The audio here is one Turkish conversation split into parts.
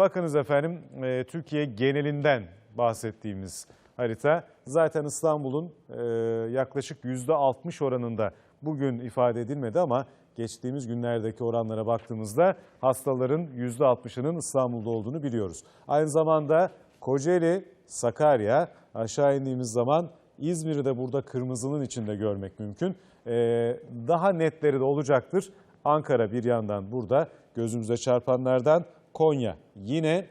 Bakınız efendim e, Türkiye genelinden bahsettiğimiz harita zaten İstanbul'un e, yaklaşık %60 oranında bugün ifade edilmedi ama geçtiğimiz günlerdeki oranlara baktığımızda hastaların %60'ının İstanbul'da olduğunu biliyoruz. Aynı zamanda Kocaeli, Sakarya aşağı indiğimiz zaman İzmir'i de burada kırmızının içinde görmek mümkün. E, daha netleri de olacaktır. Ankara bir yandan burada gözümüze çarpanlardan Konya yine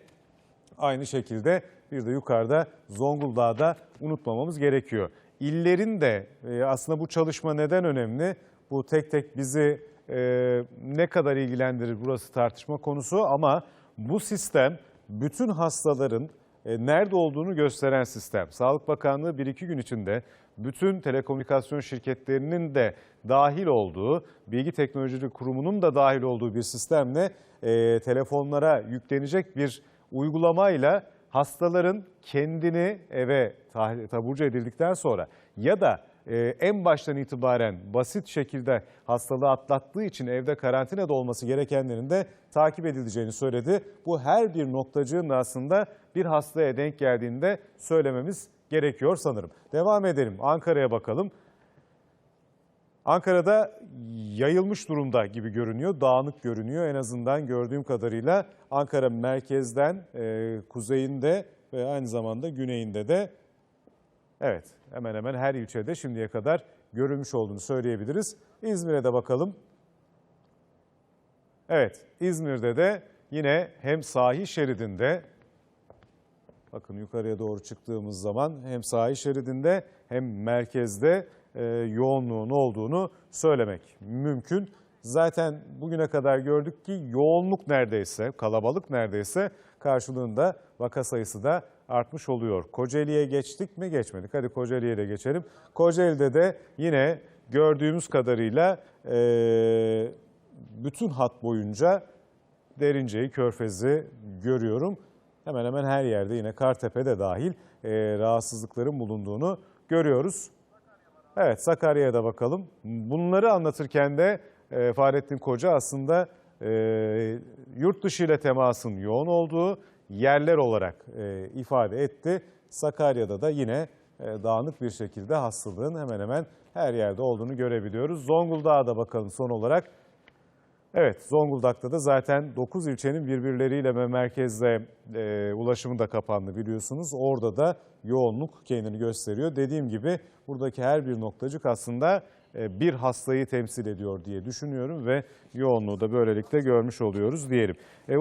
aynı şekilde bir de yukarıda Zonguldak'ı da unutmamamız gerekiyor. İllerin de e, aslında bu çalışma neden önemli? Bu tek tek bizi e, ne kadar ilgilendirir burası tartışma konusu ama bu sistem bütün hastaların nerede olduğunu gösteren sistem. Sağlık Bakanlığı 1-2 gün içinde bütün telekomünikasyon şirketlerinin de dahil olduğu, Bilgi Teknolojileri Kurumu'nun da dahil olduğu bir sistemle e, telefonlara yüklenecek bir uygulamayla hastaların kendini eve taburcu edildikten sonra ya da e, en baştan itibaren basit şekilde hastalığı atlattığı için evde karantinada olması gerekenlerin de takip edileceğini söyledi. Bu her bir noktacığın da aslında bir hastaya denk geldiğinde söylememiz gerekiyor sanırım. Devam edelim Ankara'ya bakalım. Ankara'da yayılmış durumda gibi görünüyor, dağınık görünüyor en azından gördüğüm kadarıyla. Ankara merkezden e, kuzeyinde ve aynı zamanda güneyinde de evet hemen hemen her ilçede şimdiye kadar görülmüş olduğunu söyleyebiliriz. İzmir'e de bakalım. Evet İzmir'de de yine hem sahil şeridinde Bakın yukarıya doğru çıktığımız zaman hem sahil şeridinde hem merkezde e, yoğunluğun olduğunu söylemek mümkün. Zaten bugüne kadar gördük ki yoğunluk neredeyse, kalabalık neredeyse karşılığında vaka sayısı da artmış oluyor. Kocaeli'ye geçtik mi geçmedik. Hadi Kocaeli'ye de geçelim. Kocaeli'de de yine gördüğümüz kadarıyla e, bütün hat boyunca Derince'yi, Körfez'i görüyorum. Hemen hemen her yerde yine Kartepe'de dahil e, rahatsızlıkların bulunduğunu görüyoruz. Evet Sakarya'ya da bakalım. Bunları anlatırken de e, Fahrettin Koca aslında e, yurt dışı ile temasın yoğun olduğu yerler olarak e, ifade etti. Sakarya'da da yine e, dağınık bir şekilde hastalığın hemen hemen her yerde olduğunu görebiliyoruz. Zonguldak'a da bakalım son olarak. Evet, Zonguldak'ta da zaten 9 ilçenin birbirleriyle ve merkezle e, ulaşımı da kapandı biliyorsunuz. Orada da yoğunluk kendini gösteriyor. Dediğim gibi buradaki her bir noktacık aslında bir hastayı temsil ediyor diye düşünüyorum ve yoğunluğu da böylelikle görmüş oluyoruz diyelim. E,